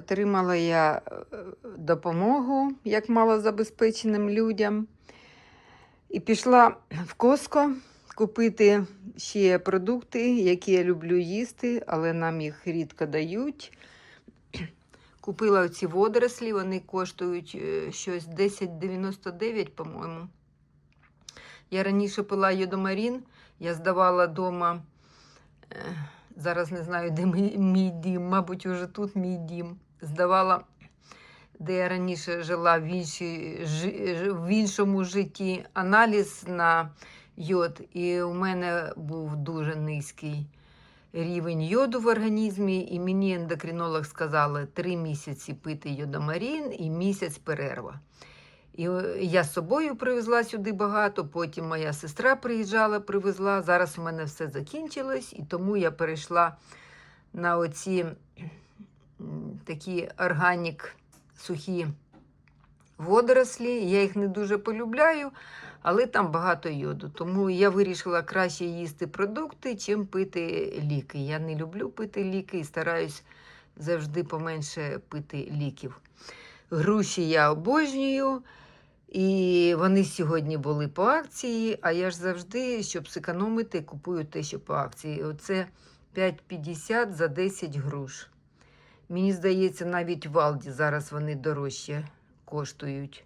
Отримала я е, допомогу як малозабезпеченим людям. І пішла в Коско купити ще продукти, які я люблю їсти, але нам їх рідко дають. Купила ці водорослі, вони коштують е, щось 10,99, по-моєму. Я раніше пила йодомарін, я здавала вдома, зараз не знаю, де мій, мій дім, мабуть, уже тут мій дім. Здавала, де я раніше жила в, іншій, в іншому житті, аналіз на йод. І у мене був дуже низький рівень йоду в організмі, і мені ендокринолог сказали три місяці пити йодомарін і місяць перерва. І е, я з собою привезла сюди багато, потім моя сестра приїжджала, привезла. Зараз у мене все закінчилось, і тому я перейшла на оці такі органік сухі водорослі. Я їх не дуже полюбляю, але там багато йоду. Тому я вирішила краще їсти продукти, чим пити ліки. Я не люблю пити ліки і стараюсь завжди поменше пити ліків. Груші я обожнюю. І вони сьогодні були по акції, а я ж завжди, щоб зекономити, купую те, що по акції. Оце 5,50 за 10 груш. Мені здається, навіть в Алді зараз вони дорожче коштують.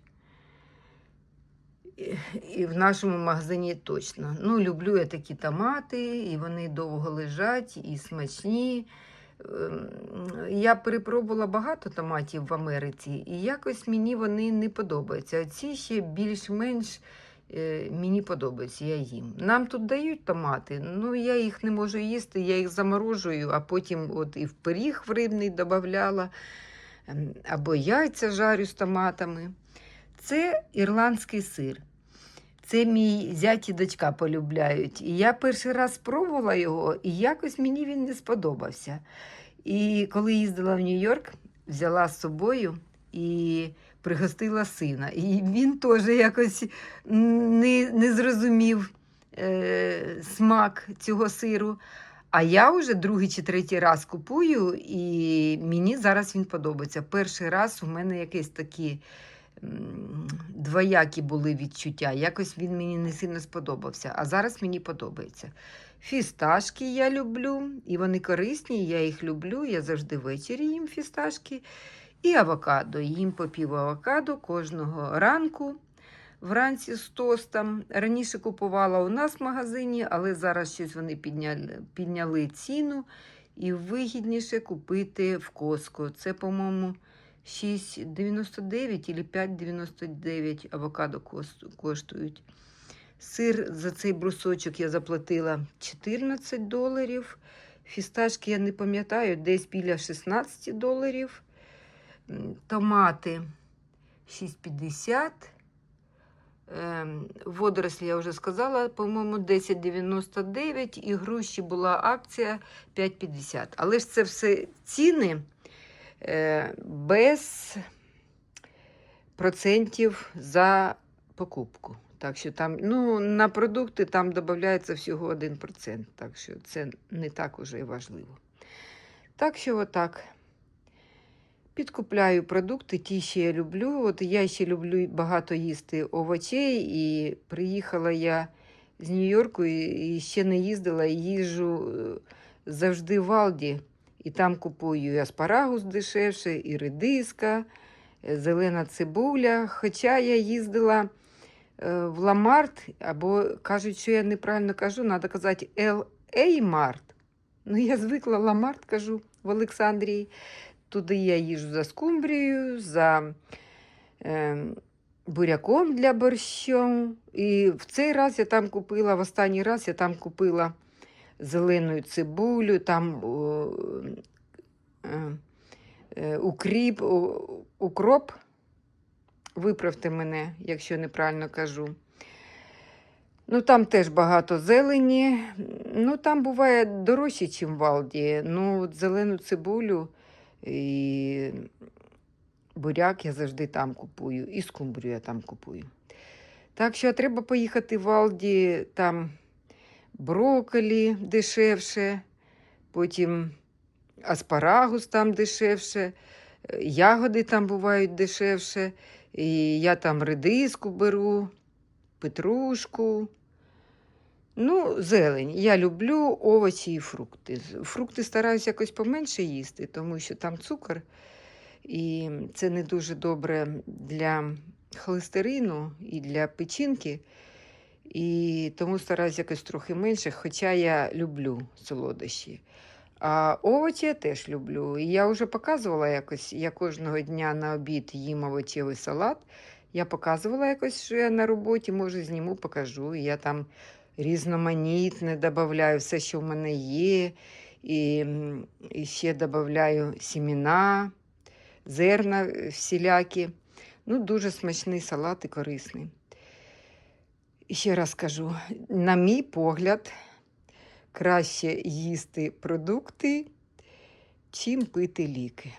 І- в нашому магазині точно. Ну, люблю я такі томати, і вони довго лежать, і смачні. Ем, Я перепробувала багато томатів в Америці, і якось мені вони не подобаються. Ці ще більш-менш е, мені подобаються, я їм. Нам тут дають томати, ну я їх не можу їсти, я їх заморожую, а потім от і в пиріг в рибний додавала, ем, або яйця жарю з томатами. Це ірландський сир. Це мій зять і дочка полюбляють. І я перший раз спробувала його, і якось мені він не сподобався. І коли їздила в Нью-Йорк, взяла з собою і пригостила сина. І він теж якось не, не зрозумів е, смак цього сиру. А я вже другий чи третій раз купую, і мені зараз він подобається. Перший раз у мене якісь такі двоякі були відчуття. Якось він мені не сильно сподобався, а зараз мені подобається. Фісташки я люблю, і вони корисні, я їх люблю. Я завжди ввечері їм фісташки. І авокадо. Їм по пів авокадо кожного ранку. Вранці з тостом. Раніше купувала у нас в магазині, але зараз щось вони підняли, підняли ціну і вигідніше купити в Коско. Це, по-моєму, 6,99 або 5,99 авокадо коштують. Сир за цей брусочок я заплатила 14 доларів. Фісташки я не пам'ятаю, десь біля 16 доларів. Томати 6,50. Ем, Водорослі я вже сказала, по-моєму, 10,99 і груші була акція 5,50. Але ж це все ціни без процентів за покупку. Так що там, ну, на продукти там додається всього 1%. Так що це не так уже і важливо. Так що отак. Підкупляю продукти, ті, що я люблю. От я ще люблю багато їсти овочей, і приїхала я з Нью-Йорку і ще не їздила, і їжджу е, завжди в Алді. І там купую і аспарагус дешевше, і редиска, е, зелена цибуля. Хоча я їздила е, в Ламарт, або кажуть, що я неправильно кажу, треба казати L.A. Март. Ну, я звикла Ламарт, кажу в Олександрії. Туди я їжу за скумбрією, за е, буряком для борщу. І в цей раз я там купила, в останній раз я там купила зелену цибулю, там е, е, укріп, укроп. Виправте мене, якщо неправильно кажу. Ну, там теж багато зелені. Ну, там буває дорожче, ніж в Алді. Ну, зелену цибулю і буряк я завжди там купую, і скумбрію я там купую. Так що треба поїхати в Алді, там брокколі дешевше, потім аспарагус там дешевше. Е, Ягоди там бувають дешевше. І я там редиску беру, петрушку. Ну, зелень. Я люблю овочі і фрукти. Фрукти стараюся якось поменше їсти, тому що там цукор, і це не дуже добре для холестерину і для печінки. І тому стараюся якось трохи менше, хоча я люблю солодощі. А овочі я теж люблю. І я вже показувала якось, я кожного дня на обід їм овочевий салат. Я показувала якось, що я на роботі, може, зніму, покажу. Я там різноманітне додаю все, що в мене є. І, і ще додаю сімена, зерна е, всілякі. Ну, дуже смачний салат і корисний. Ще раз кажу: на мій погляд, краще їсти продукти, чим пити ліки.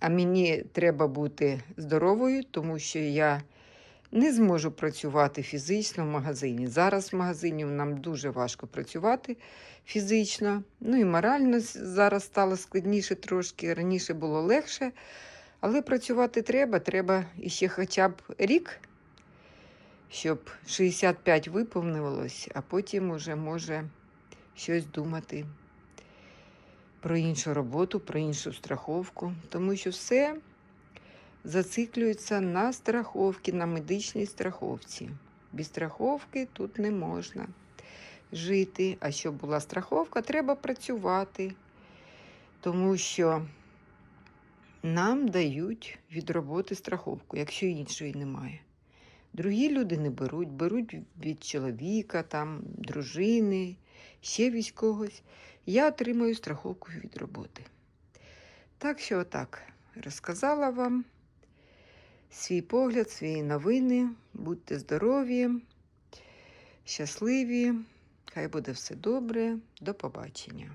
А мені треба бути здоровою, тому що я не зможу працювати фізично в магазині. Зараз в магазині нам дуже важко працювати фізично. Ну і морально зараз стало складніше трошки. Раніше було легше, але працювати треба. Треба іще хоча б рік, щоб 65 виповнилось, а потім уже може щось думати про іншу роботу, про іншу страховку, тому що все зациклюється на страховці, на медичній страховці. Без страховки тут не можна жити. А щоб була страховка, треба працювати, тому що нам дають від роботи страховку, якщо іншої немає. Другі люди не беруть, беруть від чоловіка, там, дружини, ще від когось. Я отримую страховку від роботи. Так що отак розказала вам свій погляд, свої новини. Будьте здорові, щасливі. Хай буде все добре. До побачення.